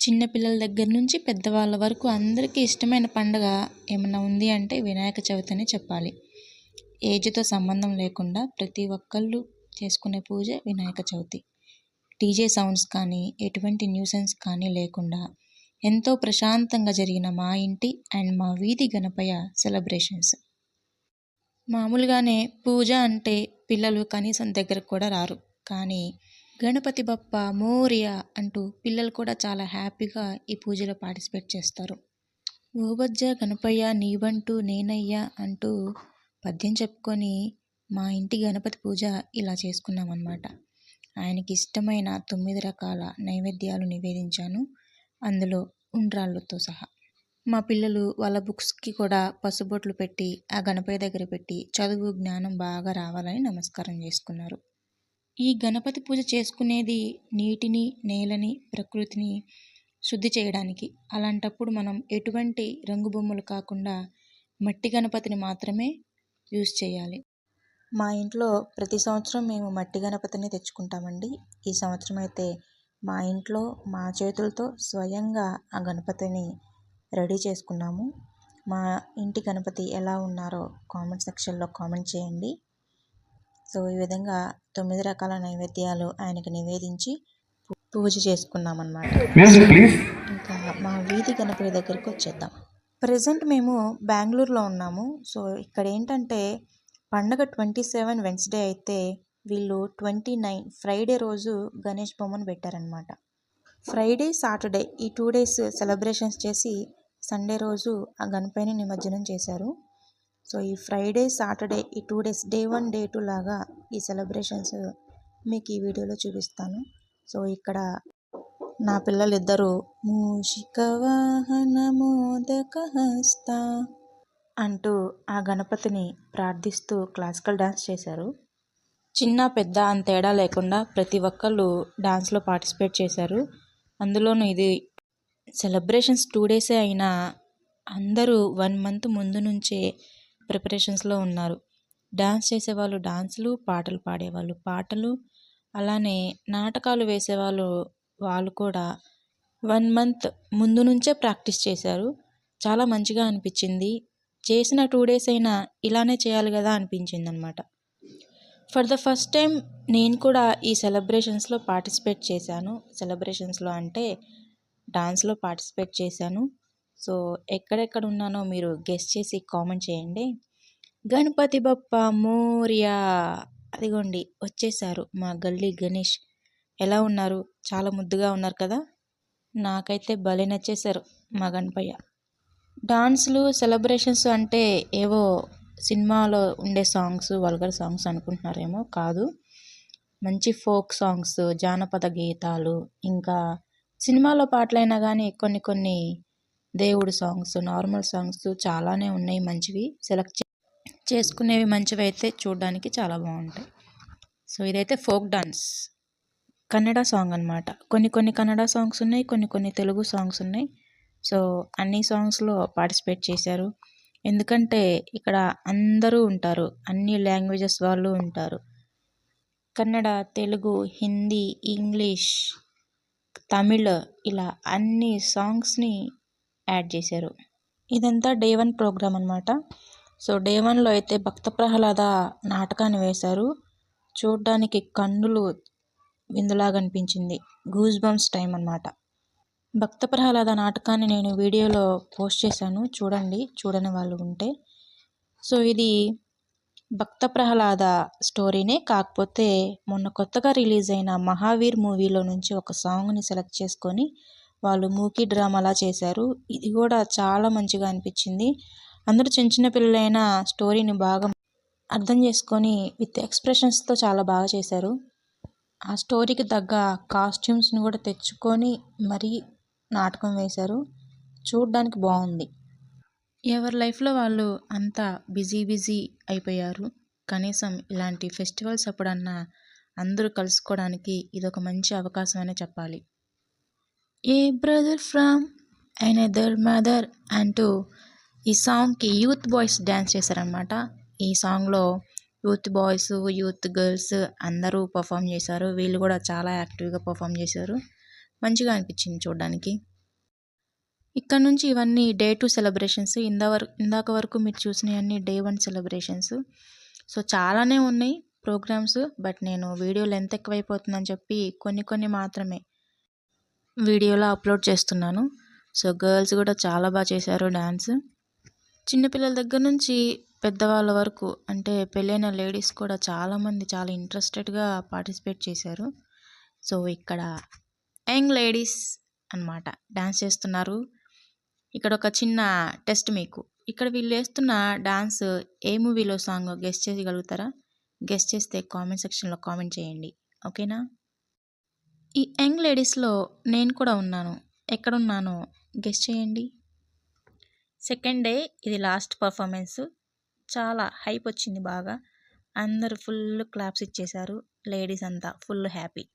చిన్నపిల్లల దగ్గర నుంచి పెద్దవాళ్ళ వరకు అందరికీ ఇష్టమైన పండుగ ఏమన్నా ఉంది అంటే వినాయక చవితి అని చెప్పాలి. ఏజ్తో సంబంధం లేకుండా ప్రతి ఒక్కళ్ళు చేసుకునే పూజ వినాయక చవితి. డీజే సౌండ్స్ కానీ ఎటువంటి న్యూసెన్స్ కానీ లేకుండా ఎంతో ప్రశాంతంగా జరిగిన మా ఇంటి అండ్ మా వీధి గణపయ్య సెలబ్రేషన్స్. మామూలుగానే పూజ అంటే పిల్లలు కనీసం దగ్గరకు కూడా రారు. కానీ గణపతి బప్ప మోరియా అంటూ పిల్లలు కూడా చాలా హ్యాపీగా ఈ పూజలో పార్టిసిపేట్ చేస్తారు. ఓబజ్జ గణపయ్య నీవంటూ నేనయ్యా అంటూ పద్యం చెప్పుకొని మా ఇంటి గణపతి పూజ ఇలా చేసుకున్నామన్నమాట. ఆయనకి ఇష్టమైన తొమ్మిది రకాల నైవేద్యాలు నివేదించాను. అందులో ఉండ్రాళ్ళతో సహా. మా పిల్లలు వాళ్ళ బుక్స్కి కూడా పసుబొట్లు పెట్టి ఆ గణపయ్య దగ్గర పెట్టి చదువు జ్ఞానం బాగా రావాలని నమస్కారం చేసుకున్నారు. ఈ గణపతి పూజ చేసుకునేది నీటిని నేలని ప్రకృతిని శుద్ధి చేయడానికి. అలాంటప్పుడు మనం ఎటువంటి రంగు బొమ్మలు కాకుండా మట్టి గణపతిని మాత్రమే యూజ్ చేయాలి. మా ఇంట్లో ప్రతి సంవత్సరం మేము మట్టి గణపతిని తెచ్చుకుంటామండి. ఈ సంవత్సరం అయితే మా ఇంట్లో మా చేతులతో స్వయంగా ఆ గణపతిని రెడీ చేసుకున్నాము. మా ఇంటి గణపతి ఎలా ఉన్నారో కామెంట్ సెక్షన్లో కామెంట్ చేయండి. సో ఈ విధంగా తొమ్మిది రకాల నైవేద్యాలు ఆయనకి నివేదించి పూజ చేసుకున్నాం అన్నమాట ఇంకా మా వీధి గణపతి దగ్గరికి వచ్చేద్దాం. ప్రజెంట్ మేము బెంగళూరులో ఉన్నాము. సో ఇక్కడ ఏంటంటే పండగ ట్వంటీ సెవెన్ వెన్స్డే అయితే వీళ్ళు ట్వంటీ నైన్ ఫ్రైడే రోజు గణేష్ బొమ్మను పెట్టారనమాట ఫ్రైడే సాటర్డే ఈ టూ డేస్ సెలబ్రేషన్స్ చేసి సండే రోజు ఆ గణపైని నిమజ్జనం చేశారు. సో ఈ ఫ్రైడే సాటర్డే ఈ two days day one day two లాగా ఈ సెలబ్రేషన్స్ మీకు ఈ వీడియోలో చూపిస్తాను. సో ఇక్కడ నా పిల్లలిద్దరూ మూషిక వాహన మోదక హస్త అంటూ ఆ గణపతిని ప్రార్థిస్తూ క్లాసికల్ డ్యాన్స్ చేశారు. చిన్న పెద్ద అని తేడా లేకుండా ప్రతి ఒక్కళ్ళు డాన్స్లో పార్టిసిపేట్ చేశారు. అందులోనూ ఇది సెలబ్రేషన్స్ టూ డేసే అయినా అందరూ వన్ మంత్ ముందు నుంచే ప్రిపరేషన్స్లో ఉన్నారు. డాన్స్ చేసేవాళ్ళు డాన్సులు పాటలు పాడేవాళ్ళు పాటలు. అలానే నాటకాలు వేసేవాళ్ళు వాళ్ళు కూడా వన్ మంత్ ముందు నుంచే ప్రాక్టీస్ చేశారు. చాలా మంచిగా అనిపించింది. చేసిన టూ డేస్ అయినా ఇలానే చేయాలి కదా అనిపించింది అనమాట ఫర్ ద ఫస్ట్ టైం నేను కూడా ఈ సెలబ్రేషన్స్లో పార్టిసిపేట్ చేశాను. సెలబ్రేషన్స్లో అంటే డాన్స్లో పార్టిసిపేట్ చేశాను. సో ఎక్కడెక్కడ ఉన్నానో మీరు గెస్ట్ చేసి కామెంట్ చేయండి. గణపతి బప్ప మోరియా. అదిగోండి వచ్చేసారు మా గల్లీ గణేష్. ఎలా ఉన్నారు? చాలా ముద్దుగా ఉన్నారు కదా? నాకైతే భలే నచ్చేశారు మా గణపయ్య. డాన్స్లు సెలబ్రేషన్స్ అంటే ఏవో సినిమాలో ఉండే సాంగ్స్ వల్గర్ సాంగ్స్ అనుకుంటున్నారేమో కాదు. మంచి ఫోక్ సాంగ్స్ జానపద గీతాలు ఇంకా సినిమాలో పాటలైనా కానీ కొన్ని కొన్ని దేవుడు సాంగ్స్ నార్మల్ సాంగ్స్ చాలానే ఉన్నాయి మంచివి. సెలెక్ట్ చేసుకునేవి మంచివి అయితే చూడడానికి చాలా బాగుంటాయి. సో ఇదైతే ఫోక్ డాన్స్. కన్నడ సాంగ్ అనమాట కొన్ని కొన్ని కన్నడ సాంగ్స్ ఉన్నాయి కొన్ని కొన్ని తెలుగు సాంగ్స్ ఉన్నాయి. సో అన్ని సాంగ్స్లో పార్టిసిపేట్ చేశారు. ఎందుకంటే ఇక్కడ అందరూ ఉంటారు. అన్ని లాంగ్వేజెస్ వాళ్ళు ఉంటారు. కన్నడ తెలుగు హిందీ ఇంగ్లీష్ తమిళ్ ఇలా అన్ని సాంగ్స్ని యాడ్ చేశారు. ఇదంతా డే వన్ ప్రోగ్రామ్ అనమాట సో డే వన్లో అయితే భక్త ప్రహ్లాద నాటకాన్ని వేశారు. చూడ్డానికి కన్నులు విందులాగా అనిపించింది. గూస్ బంప్స్ టైం అనమాట భక్త ప్రహ్లాద నాటకాన్ని నేను వీడియోలో పోస్ట్ చేశాను. చూడండి చూడని వాళ్ళు ఉంటే. సో ఇది భక్త ప్రహ్లాద స్టోరీనే కాకపోతే మొన్న కొత్తగా రిలీజ్ అయిన మహావీర్ మూవీలో నుంచి ఒక సాంగ్ని సెలెక్ట్ చేసుకొని వాళ్ళు మూకీ డ్రామాలా చేశారు. ఇది కూడా చాలా మంచిగా అనిపించింది. అందరూ చిన్న చిన్న పిల్లలైన స్టోరీని బాగా అర్థం చేసుకొని విత్ ఎక్స్ప్రెషన్స్తో చాలా బాగా చేశారు. ఆ స్టోరీకి తగ్గ కాస్ట్యూమ్స్ని కూడా తెచ్చుకొని మరీ నాటకం వేశారు. చూడ్డానికి బాగుంది. ఎవరి లైఫ్లో వాళ్ళు అంతా బిజీ బిజీ అయిపోయారు. కనీసం ఇలాంటి ఫెస్టివల్స్ అప్పుడన్నా అందరూ కలుసుకోవడానికి ఇదొక మంచి అవకాశం అనే చెప్పాలి. A brother from another mother అంటూ ఈ సాంగ్కి యూత్ బాయ్స్ డ్యాన్స్ చేశారనమాట ఈ సాంగ్లో యూత్ బాయ్స్ యూత్ గర్ల్స్ అందరూ పర్ఫామ్ చేశారు. వీళ్ళు కూడా చాలా యాక్టివ్గా పర్ఫామ్ చేశారు. మంచిగా అనిపించింది చూడడానికి. ఇక్కడ నుంచి ఇవన్నీ డే టూ సెలబ్రేషన్స్ ఇందావరకు ఇందాక వరకు మీరు చూసినవన్నీ డే వన్ సెలబ్రేషన్స్ సో చాలానే ఉన్నాయి ప్రోగ్రామ్స్ బట్ నేను వీడియో లెంత్ ఎక్కువైపోతుందని చెప్పి కొన్ని కొన్ని మాత్రమే వీడియోలో అప్లోడ్ చేస్తున్నాను. సో గర్ల్స్ కూడా చాలా బాగా చేశారు డ్యాన్స్ చిన్నపిల్లల దగ్గర నుంచి పెద్దవాళ్ళ వరకు అంటే పెళ్ళైన లేడీస్ కూడా చాలామంది చాలా ఇంట్రెస్టెడ్గా పార్టిసిపేట్ చేశారు. సో ఇక్కడ యంగ్ లేడీస్ అన్నమాట డ్యాన్స్ చేస్తున్నారు. ఇక్కడ ఒక చిన్న టెస్ట్ మీకు. ఇక్కడ వీళ్ళు వేస్తున్న డ్యాన్స్ ఏ మూవీలో సాంగ్ గెస్ట్ చేయగలుగుతారా గెస్ట్ చేస్తే కామెంట్ సెక్షన్లో కామెంట్ చేయండి. ఓకేనా? ఈ యంగ్ లేడీస్లో నేను కూడా ఉన్నాను. ఎక్కడున్నానో గెస్ట్ చేయండి. సెకండ్ డే ఇది లాస్ట్ పర్ఫార్మెన్స్. చాలా హైప్ వచ్చింది బాగా. అందరూ ఫుల్ క్లాప్స్ ఇచ్చేశారు. లేడీస్ అంతా ఫుల్ హ్యాపీ.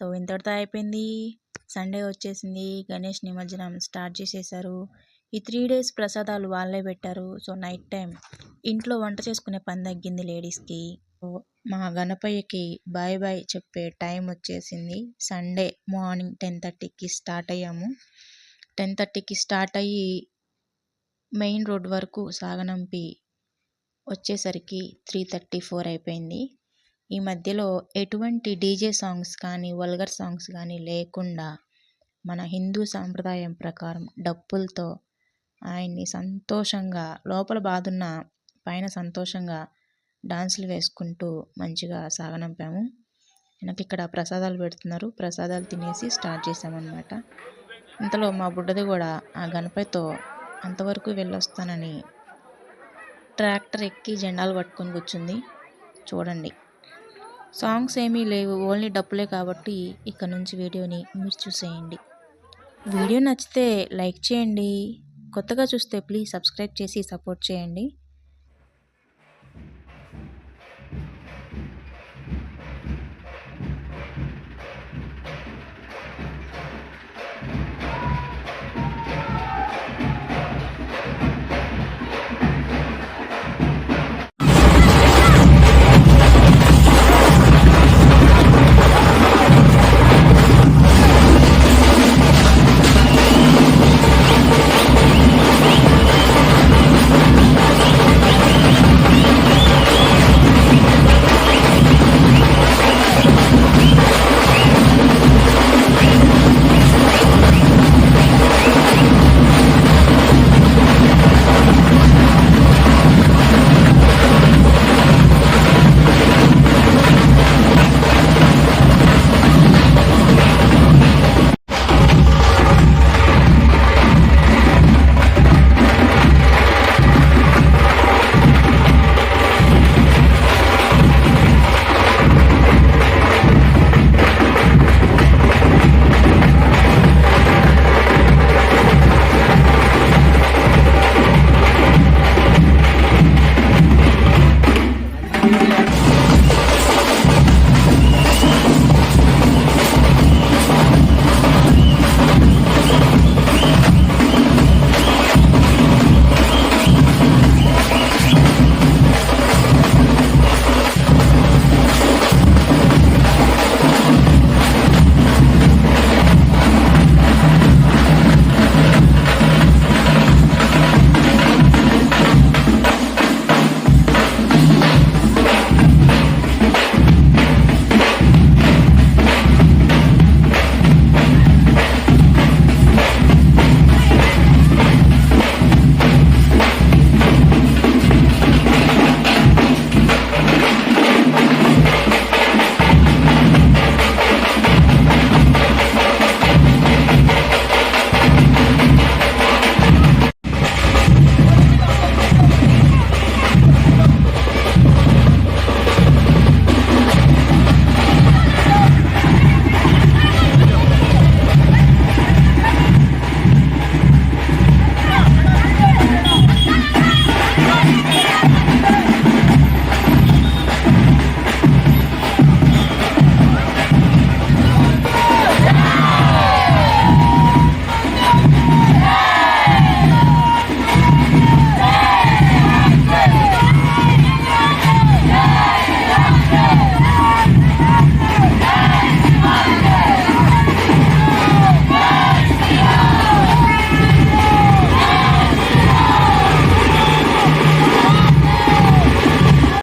సో ఇంతటితో అయిపోయింది. సండే వచ్చేసింది. గణేష్ నిమజ్జనం స్టార్ట్ చేసేసారు ఈ త్రీ డేస్ ప్రసాదాలు వాళ్ళే పెట్టారు. సో నైట్ టైం ఇంట్లో వంట చేసుకునే పని తగ్గింది లేడీస్కి. మా గణపయ్యకి బాయ్ బాయ్ చెప్పే టైం వచ్చేసింది. సండే మార్నింగ్ టెన్ థర్టీకి స్టార్ట్ అయ్యాము. టెన్ థర్టీకి స్టార్ట్ అయ్యి మెయిన్ రోడ్ వరకు సాగనంపి వచ్చేసరికి త్రీ థర్టీ ఫోర్ అయిపోయింది. ఈ మధ్యలో ఎటువంటి డీజే సాంగ్స్ కానీ వల్గర్ సాంగ్స్ కానీ లేకుండా మన హిందూ సాంప్రదాయం ప్రకారం డప్పులతో ఆయన్ని సంతోషంగా లోపల బాధున్న పైన సంతోషంగా డాన్సులు వేసుకుంటూ మంచిగా సాగనంపాము. నాకు ఇక్కడ ప్రసాదాలు పెడుతున్నారు. ప్రసాదాలు తినేసి స్టార్ట్ చేసామన్నమాట ఇంతలో మా బుడ్డది కూడా ఆ గణపతితో అంతవరకు వెళ్ళొస్తానని ట్రాక్టర్ ఎక్కి జెండాలు పట్టుకొని కూర్చుంది. చూడండి. సాంగ్స్ ఏమీ లేవు. ఓన్లీ డప్పులే కాబట్టి ఇక్కడ నుంచి వీడియోని మీరు చూసేయండి. వీడియో నచ్చితే లైక్ చేయండి. కొత్తగా చూస్తే ప్లీజ్ సబ్స్క్రైబ్ చేసి సపోర్ట్ చేయండి.